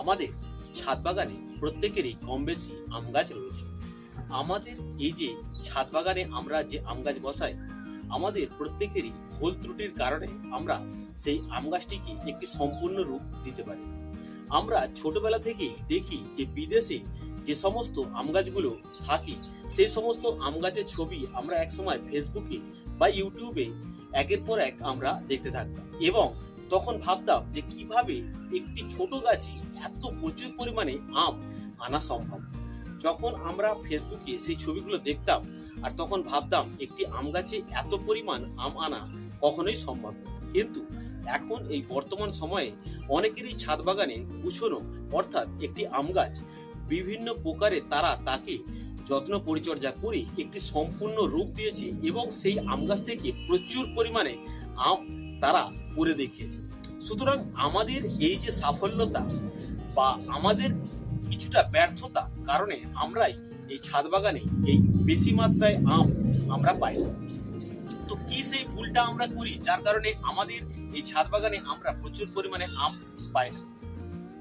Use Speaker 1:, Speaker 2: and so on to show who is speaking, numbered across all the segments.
Speaker 1: আমাদের ছাদ বাগানে প্রত্যেকেরই কম বেশি আম গাছ রয়েছে। আমাদের এই যে ছাদ বাগানে আমরা যে আম গাছ বসাই, আমাদের প্রত্যেকেরই ভুল ত্রুটির কারণে আমরা সেই আম গাছটিকে একটি সম্পূর্ণ রূপ দিতে পারি। আমরা ছোটবেলা থেকেই দেখি যে বিদেশে যে সমস্ত আম গাছগুলো থাকে, সেই সমস্ত আম গাছের ছবি আমরা একসময় ফেসবুকে বা ইউটিউবে একের পর এক আমরা দেখতে থাকতাম। এবং তখন ভাবতাম যে কীভাবে একটি ছোট গাছে এত প্রচুর পরিমাণে আম আনা সম্ভব। যখন আমরা ফেসবুকে সেই ছবিগুলো দেখতাম আর তখন ভাবতাম একটি আম গাছে এত পরিমাণ আম আনা কখনোই সম্ভব কিন্তু এখন এই বর্তমান সময়ে অনেকেরই ছাদ বাগানে গুছানো অর্থাৎ একটি আম গাছ বিভিন্ন প্রকারে তারা তাকে যত্ন পরিচর্যা করে একটি সম্পূর্ণ রূপ দিয়েছে এবং সেই আম গাছ থেকে প্রচুর পরিমাণে আম তারা করে দেখিয়েছে। সুতরাং আমাদের এই যে সাফল্যতা বা আমাদের কিছুটা ব্যর্থতা কারণে আমরাই এই ছাদ বাগানে এই বেশি মাত্রায় আম আমরা পাই। তো কি সেই ভুলটা আমরা করি? যার কারণে আমাদের এই ছাদ বাগানে আমরা প্রচুর পরিমাণে আম পাই না।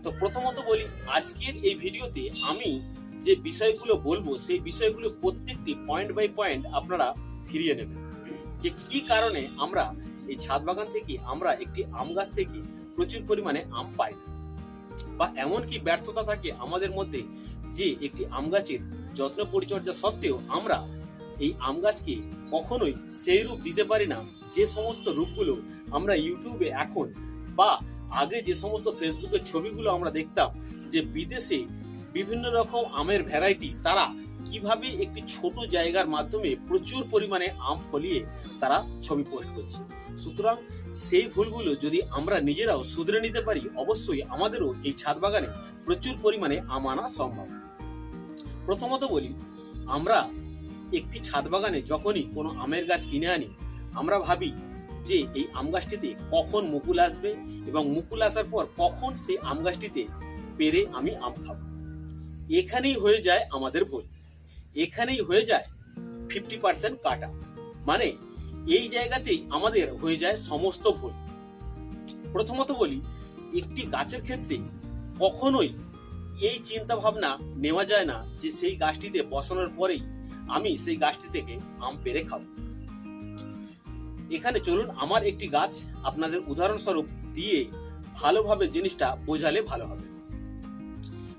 Speaker 1: তো প্রথমত বলি, আজকের এই ভিডিওতে আমি যে বিষয়গুলো বলব, সেই বিষয়গুলো প্রত্যেকটি পয়েন্ট বাই পয়েন্ট আপনারা ফিরিয়ে নেবেন। যে কি কারণে আমরা এই ছাদ বাগান থেকে আমরা একটি আম গাছ থেকে প্রচুর পরিমাণে আম পাই বা এমন কি ব্যর্থতা থাকে আমাদের মধ্যে যে একটি আম গাছের যত্ন পরিচর্যা সত্ত্বেও আমরা এই আম গাছকে কখনোই সেই রূপ দিতে পারি না, যে সমস্ত রূপগুলো আমরা ইউটিউবে এখন বা আগে যে সমস্ত ফেসবুকের ছবিগুলো আমরা দেখতাম যে বিদেশে বিভিন্ন রকম আমের ভ্যারাইটি তারা কীভাবে একটি ছোট জায়গার মাধ্যমে প্রচুর পরিমাণে আম ফলিয়ে তারা ছবি পোস্ট করছে। সুতরাং সেই ভুলগুলো যদি আমরা নিজেরাও শুধরে নিতে পারি, অবশ্যই আমাদেরও এই ছাদ বাগানে প্রচুর পরিমাণে আম আনা সম্ভব। প্রথমত বলি, আমরা একটি ছাদ বাগানে যখনই কোনো আমের গাছ কিনে আনি, আমরা ভাবি যে এই আম গাছটিতে কখন মুকুল আসবে এবং মুকুল আসার পর কখন সেই আম গাছটিতে পেরে আমি আম খাব। এখানেই হয়ে যায় আমাদের ভুল। এখানেই হয়ে যায় ফিফটি পার্সেন্ট কাটা। মানে এই জায়গাতেই আমাদের হয়ে যায় সমস্ত ভুল। প্রথমত বলি, একটি গাছের ক্ষেত্রে কখনোই এই চিন্তা ভাবনা নেওয়া যায় না যে সেই গাছটিতে বসানোর পরেই আমি সেই গাছটি থেকে আম পেরে খাব। এখানে চলুন, আমার একটি গাছ আপনাদের উদাহরণস্বরূপ দিয়ে ভালোভাবে জিনিসটা বোঝালে ভালো হবে।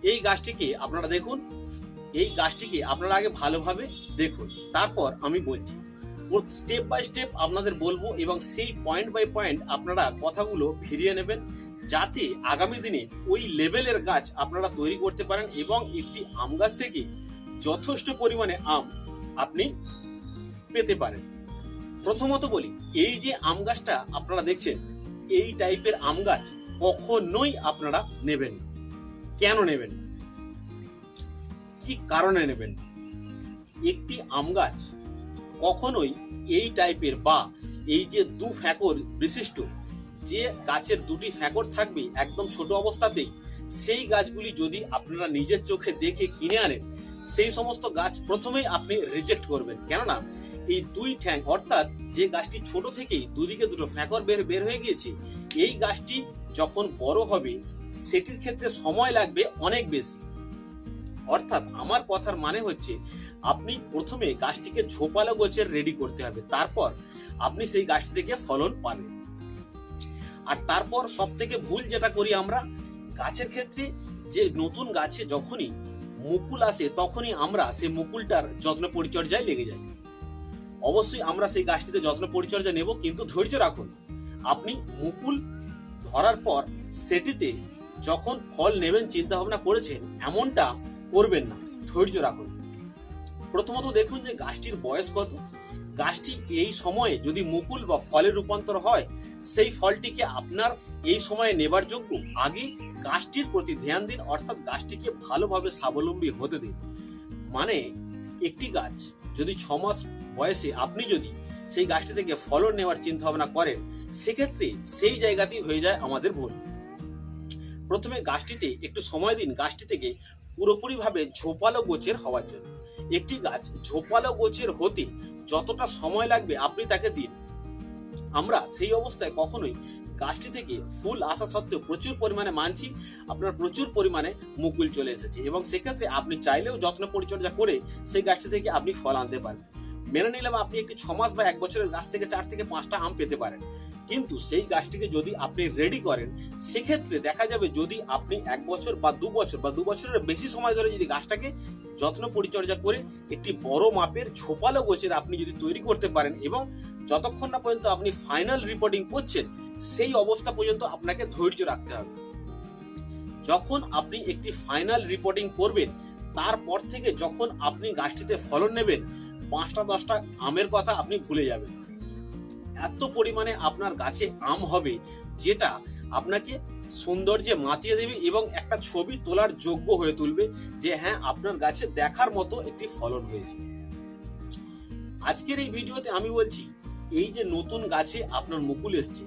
Speaker 1: এই গাছটিকে আপনারা দেখুন। এই গাছটিকে আপনারা আগে ভালোভাবে দেখুন। তারপর আমি বলছি স্টেপ বাই স্টেপ আপনাদের বলব এবং সেই পয়েন্ট বাই পয়েন্ট আপনারা কথাগুলো ফিরিয়ে নেবেন যাতে আগামী দিনে ওই লেভেলের গাছ আপনারা তৈরি করতে পারেন এবং একটি আম গাছ থেকে যথেষ্ট পরিমাণে আম আপনি পেতে পারেন। প্রথমত বলি, এই যে আম গাছটা আপনারা দেখছেন, এই টাইপের আম গাছ কখনোই আপনারা নেবেন না। কেন নেবেন? কি কারণে নেবেন একটি আম গাছ কখনোই এই টাইপের বা এই যে দু ফ্যাকর বিশিষ্ট, যে গাছের দুটি ফ্যাকর থাকবে একদম ছোট অবস্থাতেই, সেই গাছগুলি যদি আপনারা নিজের চোখে দেখে কিনে আনেন, সেই সমস্ত গাছ প্রথমেই আপনি রিজেক্ট করবেন কেননা, এই দুই ঠ্যাং অর্থাৎ যে গাছটি ছোট থেকেই দুদিকে দুটো ফ্যাকর বের বের হয়ে গিয়েছে, এই গাছটি যখন বড় হবে সেটির ক্ষেত্রে সময় লাগবে অনেক বেশি। অর্থাৎ আমার কথার মানে হচ্ছে, আপনি প্রথমে গাছটিকে ঝোপালো গোছের রেডি করতে হবে, তারপর আপনি সেই গাছটি থেকে ফলন পাবেন। আর তারপর সব থেকে ভুল যেটা করি আমরা, গাছের ক্ষেত্রে যে নতুন গাছে যখনই মুকুল আসে, তখনই আমরা সেই মুকুলটার যত্ন পরিচর্যায় লেগে যাই। অবশ্যই আমরা সেই গাছটিতে যত্ন পরিচর্যা নেব, কিন্তু ধৈর্য রাখুন। আপনি মুকুল ধরার পর সেটিতে যখন ফল নেবেন চিন্তা ভাবনা করেছেন, এমনটা করবেন না। ধৈর্য রাখুন। প্রথমত দেখুন যে গাছটির বয়স কত। গাছটি এই সময়ে যদি মুকুল বা ফলে রূপান্তর হয়, সেই ফলটিকে আপনার এই সময়ে নেবার যোগ্য আগে গাছটির প্রতি ধ্যান দিন, অর্থাৎ গাছটিকে ভালোভাবে স্বাবলম্বী হতে দিন। মানে একটি গাছ যদি ছ মাস বয়সে আপনি যদি সেই গাছটি থেকে ফলন নেওয়ার চিন্তা ভাবনা করেন, সেক্ষেত্রে সেই জায়গাতেই হয়ে যায় আমাদের ভুল। প্রথমে গাছটিতে একটু সময় দিন। গাছটি থেকে পুরোপুরিভাবে ঝোপালো গোছের হওয়ার জন্য। একটি গাছ ঝোপালো গোছের হতে যতটা সময় লাগবে আপনি তাকে দিন। আমরা সেই অবস্থায় কখনোই গাছটি থেকে ফুল আসা সত্ত্বেও প্রচুর পরিমাণে মানছি। আপনার প্রচুর পরিমাণে মুকুল চলে এসেছে এবং সেক্ষেত্রে আপনি চাইলেও যত্ন পরিচর্যা করে সেই গাছটি থেকে আপনি ফল আনতে পারেন মেনে নিলাম আপনি একটি ছ মাস বা এক বছরের গাছ থেকে চার থেকে পাঁচটা আম পেতে পারেন। কিন্তু সেই গাছটিকে যদি আপনি রেডি করেন, সেক্ষেত্রে দেখা যাবে যদি আপনি এক বছর বা দু বছর বা দু বছরের বেশি সময় ধরে যদি গাছটাকে যত্ন পরিচর্যা করে একটি বড় মাপের ছোপালো গোছের আপনি যদি তৈরি করতে পারেন এবং যতক্ষণ না পর্যন্ত আপনি ফাইনাল রিপোর্টিং করছেন, সেই অবস্থা পর্যন্ত আপনাকে ধৈর্য রাখতে হবে। যখন আপনি একটি ফাইনাল রিপোর্টিং করবেন, তারপর থেকে যখন আপনি গাছটিতে ফলন নেবেন, পাঁচটা দশটা আমের কথা আপনি ভুলে যাবেন। এত পরিমাণে আপনার গাছে আম হবে, যেটা আপনাকে সৌন্দর্যে মাতিয়ে দেবে এবং একটা ছবি তোলার যোগ্য হয়ে তুলবে যে হ্যাঁ আপনার গাছে দেখার মতো একটি ফলন হয়েছে। আজকের এই ভিডিওতে আমি বলছি, এই যে নতুন গাছে আপনার মুকুল এসছে,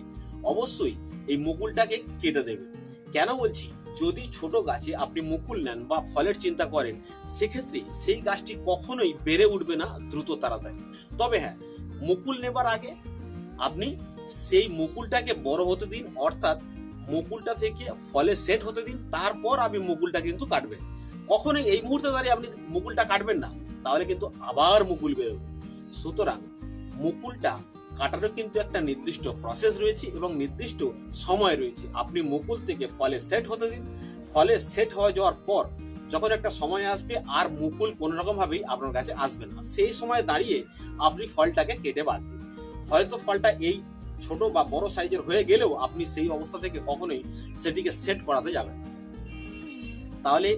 Speaker 1: অবশ্যই এই মুকুলটাকে কেটে দেবেন। কেন বলছি? যদি ছোট গাছে আপনি মুকুল নেন বা ফলের চিন্তা করেন, সেক্ষেত্রে সেই গাছটি কখনোই বেড়ে উঠবে না দ্রুত তাড়াতাড়ি। তবে হ্যাঁ মুকুল নেবার আগে আপনি সেই মুকুলটাকে বড় হতে দিন, অর্থাৎ মুকুলটা থেকে ফলে সেট হতে দিন, তারপর আপনি মুকুলটা কিন্তু কাটবেন। কখনোই এই মুহূর্তে দাঁড়িয়ে আপনি মুকুলটা কাটবেন না, তাহলে কিন্তু আবার মুকুল বেরোবে। সুতরাং মুকুলটা কাটারও কিন্তু একটা নির্দিষ্ট প্রসেস রয়েছে এবং নির্দিষ্ট সময় রয়েছে। আপনি মুকুল থেকে ফলে সেট হতে দিন, ফলে সেট হয়ে যাওয়ার পর যখন একটা সময় আসবে আর মুকুল কোনো রকম ভাবেই আপনার কাছে আসবে না, সেই সময় দাঁড়িয়ে আপনি ফলটাকে কেটে বাদ দিন। হয়তো ফলটা এই ছোট বা বড় সাইজের হয়ে গেলেও আপনি সেই অবস্থা থেকে কখনোই সেটিকে সেট করাতে যাবেন তাহলে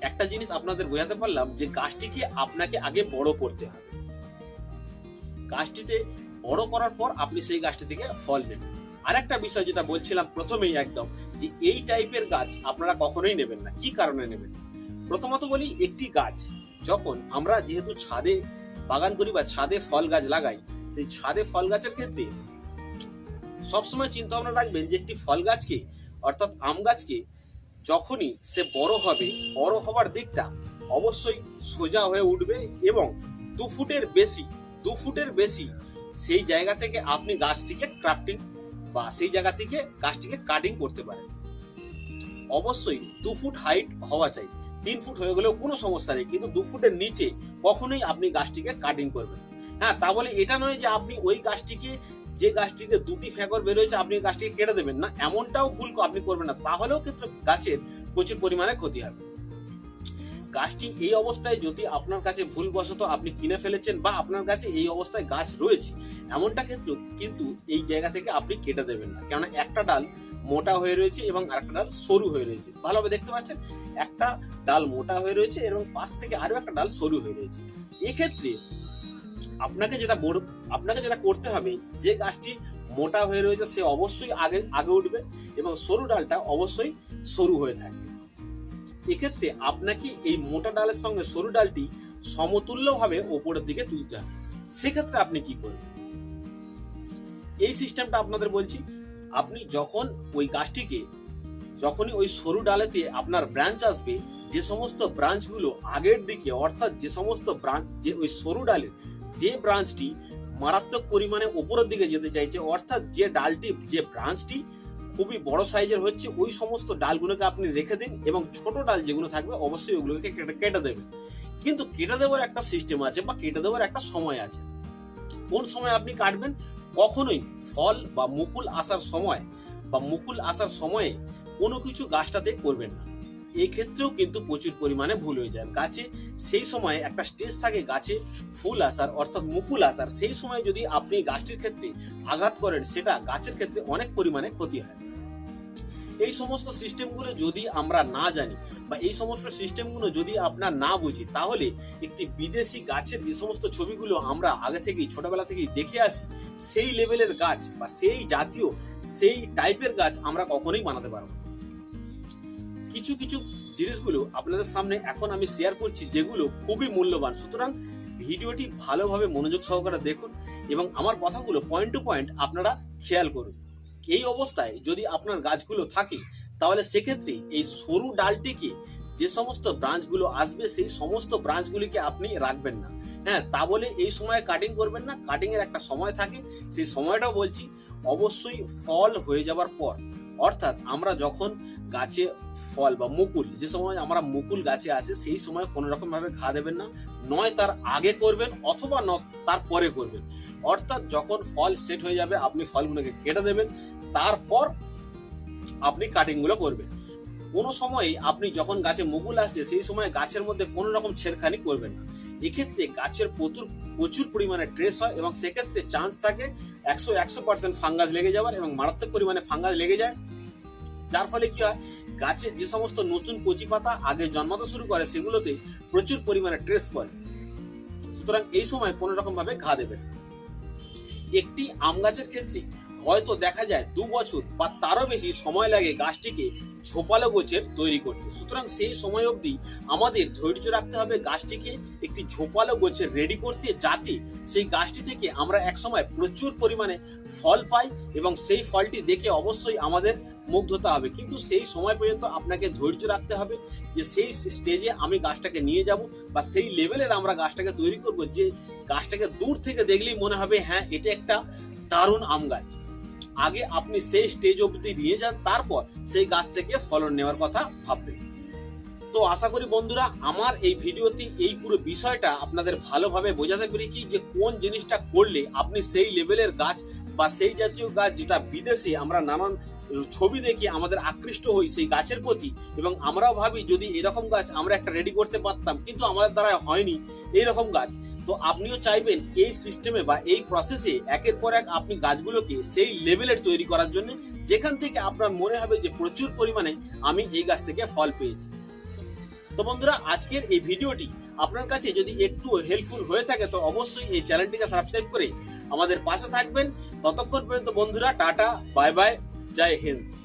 Speaker 1: একটা জিনিস আপনাদের বোঝাতে পারলাম যে গাছটিকে আপনাকে আগে বড় করতে হবে। গাছটিতে বড় করার পর আপনি সেই গাছটি থেকে ফল নেবেন। আরেকটা বিষয় যেটা বলছিলাম প্রথমেই একদম, যে এই টাইপের গাছ আপনারা কখনোই নেবেন না। কি কারণে নেবেন? প্রথমত বলি একটি গাছ, যখন আমরা যেহেতু ছাদে বাগান করি বা ছাদে ফল গাছ লাগাই সেই ছাদে ফল গাছের ক্ষেত্রে সবসময় চিন্তা ভাবনা রাখবেন যে একটি ফল গাছকে, অর্থাৎ আম গাছকে যখনই সে বড় হবে, বড় হবার দিকটা অবশ্যই সোজা হয়ে উঠবে এবং দু ফুটের বেশি, দু ফুটের বেশি সেই জায়গা থেকে আপনি গাছটিকে ক্রাফটিং বা সেই জায়গা থেকে গাছটিকে কাটিং করতে পারেন। অবশ্যই দু ফুট হাইট হওয়া চাই। তিন ফুট হয়ে গেলেও কোনো সমস্যা নেই, কিন্তু দু ফুটের নিচে কখনোই আপনি গাছটিকে কাটিং করবেন হ্যাঁ তা বলে এটা নয় যে আপনি ওই গাছটিকে, যে গাছটিকে দুটি ফ্যাকর বেরোয়েছে, আপনি গাছটিকে কেটে দেবেন না। এমনটাও ভুল আপনি করবেন না। তাহলেও কিন্তু গাছের প্রচুর পরিমাণে ক্ষতি হবে। গাছটি এই অবস্থায় যদি আপনার কাছে ভুলবশত আপনি কিনে ফেলেছেন বা আপনার কাছে এই অবস্থায় গাছ রয়েছে, এমনটা ক্ষেত্রে কিন্তু এই জায়গা থেকে আপনি কেটে দেবেন না। কেননা একটা ডাল মোটা হয়ে রয়েছে এবং আরেকটা ডাল সরু হয়ে রয়েছে। ভালোভাবে দেখতে পাচ্ছেন? একটা ডাল মোটা হয়ে রয়েছে এবং পাশ থেকে আরও একটা ডাল সরু হয়ে রয়েছে। এক্ষেত্রে আপনাকে যেটা বড় আপনাকে যেটা করতে হবে, যে গাছটি মোটা হয়ে রয়েছে, সে অবশ্যই আগে আগে উঠবে এবং সরু ডালটা অবশ্যই সরু হয়ে থাকবে। এক্ষেত্রে আপনাকে এই মোটা ডালের সঙ্গে সরু ডালটি সমতুল্যভাবে ওপরের দিকে তুলতে হবে। সেক্ষেত্রে আপনি কি করবেন? এই সিস্টেমটা আপনাদের বলছি, আপনি যখন ওই গাছটিকে, যখনই ওই সরু ডালেতে আপনার ব্রাঞ্চ আসবে, যে সমস্ত ব্রাঞ্চগুলো আগের দিকে, অর্থাৎ যে সমস্ত ব্রাঞ্চ যে ওই সরু ডালের যে ব্রাঞ্চটি মারাত্মক পরিমাণে উপরের দিকে যেতে চাইছে, অর্থাৎ যে ডালটি, যে ব্রাঞ্চটি খুবই বড় সাইজের হচ্ছে, ওই সমস্ত ডালগুলোকে আপনি রেখে দিন এবং ছোট ডাল যেগুলো থাকবে, অবশ্যই ওগুলোকে কেটে দেবেন। কিন্তু কেটে দেওয়ার একটা সিস্টেম আছে বা কেটে দেওয়ার একটা সময় আছে। কোন সময় আপনি কাটবেন? কখনোই ফল বা মুকুল আসার সময় বা মুকুল আসার সময়ে কোনো কিছু গাছটাতে করবেন না। এই ক্ষেত্রেও কিন্তু প্রচুর পরিমাণে ভুল হয়ে যায়। গাছে সেই সময় একটা স্টেজ থাকে গাছে ফুল আসার, অর্থাৎ মুকুল আসার। সেই সময় যদি আপনি গাছটির ক্ষেত্রে আঘাত করেন, সেটা গাছের ক্ষেত্রে অনেক পরিমাণে ক্ষতি হয়। এই সমস্ত সিস্টেমগুলো যদি আমরা না জানি বা এই সমস্ত সিস্টেমগুলো যদি আপনার না বুঝি, তাহলে একটি বিদেশি গাছের যে সমস্ত ছবিগুলো আমরা আগে থেকেই, ছোটবেলা থেকেই দেখে আসি, সেই লেভেলের গাছ বা সেই জাতীয়, সেই টাইপের গাছ আমরা কখনোই বানাতে পারব। কিছু কিছু জিনিসগুলো আপনাদের সামনে এখন আমি শেয়ার করছি যেগুলো খুবই মূল্যবান। সুতরাং ভিডিওটি ভালোভাবে মনোযোগ সহকারে দেখুন এবং আমার কথাগুলো পয়েন্ট টু পয়েন্ট আপনারা খেয়াল করুন। এই অবস্থায় যদি আপনার গাছগুলো থাকে, তাহলে সেক্ষেত্রে এই সরু ডালটিকে যে সমস্ত ব্রাঞ্চগুলো আসবে, সেই সমস্ত ব্রাঞ্চগুলিকে আপনি রাখবেন না। হ্যাঁ তা বলে এই সময় কাটিং করবেন না। কাটিং এর একটা সময় থাকে। সেই সময়টাও বলছি, অবশ্যই ফল হয়ে যাবার পর অর্থাৎ আমরা যখন গাছে ফল বা মুকুল, যে সময় আমরা মুকুল গাছে আছে, সেই সময় কোনো রকম ভাবে ঘা দেবেন না। নয় তার আগে করবেন অথবা ন তার পরে করবেন। অর্থাৎ যখন ফল সেট হয়ে যাবে, আপনি ফলগুলোকে কেটে দেবেন, তারপর আপনি কাটিংগুলো করবেন। কোনো সময় আপনি যখন গাছে মুকুল আসছে, সেই সময় গাছের মধ্যে কোনো রকম ছেড়খানি করবেন না। এক্ষেত্রে গাছের প্রচুর প্রচুর পরিমাণে ট্রেস হয় এবং সেক্ষেত্রে চান্স থাকে একশো একশো পার্সেন্ট ফাঙ্গাস লেগে যাওয়ার এবং মারাত্মক পরিমাণে ফাঙ্গাস লেগে যায়। যার ফলে কি হয়? গাছের যে সমস্ত নতুন কচি পাতা আগে জন্মাতে শুরু করে সেগুলোতে প্রচুর পরিমাণে ট্রেস পড়ে। সুতরাং এই সময় কোনো রকম ভাবে ঘা দেবেন একটি আম গাছের ক্ষেত্রে হয়তো দেখা যায় দু বছর বা তারও বেশি সময় লাগে গাছটিকে ঝোপালো গোছের তৈরি করতে। সুতরাং সেই সময় অবধি আমাদের ধৈর্য রাখতে হবে গাছটিকে একটি ঝোপালো গোছের রেডি করতে যাতে সেই গাছটি থেকে আমরা একসময় প্রচুর পরিমাণে ফল পাই এবং সেই ফলটি দেখে অবশ্যই আমাদের মুগ্ধতা হবে। কিন্তু সেই সময় পর্যন্ত আপনাকে ধৈর্য রাখতে হবে যে সেই স্টেজে আমি গাছটাকে নিয়ে যাব বা সেই লেভেলের আমরা গাছটাকে তৈরি করব যে গাছটাকে দূর থেকে দেখলেই মনে হবে হ্যাঁ এটা একটা দারুণ আম গাছ। আগে আপনি সেই স্টেজ অবধি নিয়ে যান, তারপর সেই গাছ থেকে ফলন নেওয়ার কথা ভাববেন। তো আশা করি বন্ধুরা, আমার এই ভিডিওতে এই পুরো বিষয়টা আপনাদের ভালোভাবে বোঝাতে পেরেছি যে কোন জিনিসটা করলে আপনি সেই লেভেলের গাছ বা সেই জাতীয় গাছ যেটা বিদেশে আমরা নানান ছবি দেখে আমাদের আকৃষ্ট হই সেই গাছের প্রতি এবং আমরাও ভাবি যদি এরকম গাছ আমরা একটা রেডি করতে পারতাম, কিন্তু আমাদের দ্বারা হয়নি। এইরকম গাছ তো আপনিও চাইবেন এই সিস্টেমে বা এই প্রসেসে একের পর এক আপনি গাছগুলোকে সেই লেভেলের তৈরি করার জন্য যেখান থেকে আপনার মনে হবে যে প্রচুর পরিমাণে আমি এই গাছ থেকে ফল পেয়েছি। তো বন্ধুরা, আজকের এই ভিডিওটি আপনার কাছে যদি একটু হেল্পফুল হয়ে থাকে, তো অবশ্যই এই চ্যানেলটিকে সাবস্ক্রাইব করে আমাদের পাশে থাকবেন। ততক্ষণ পর্যন্ত বন্ধুরা, টাটা বাই বাই জয় হিন্দ।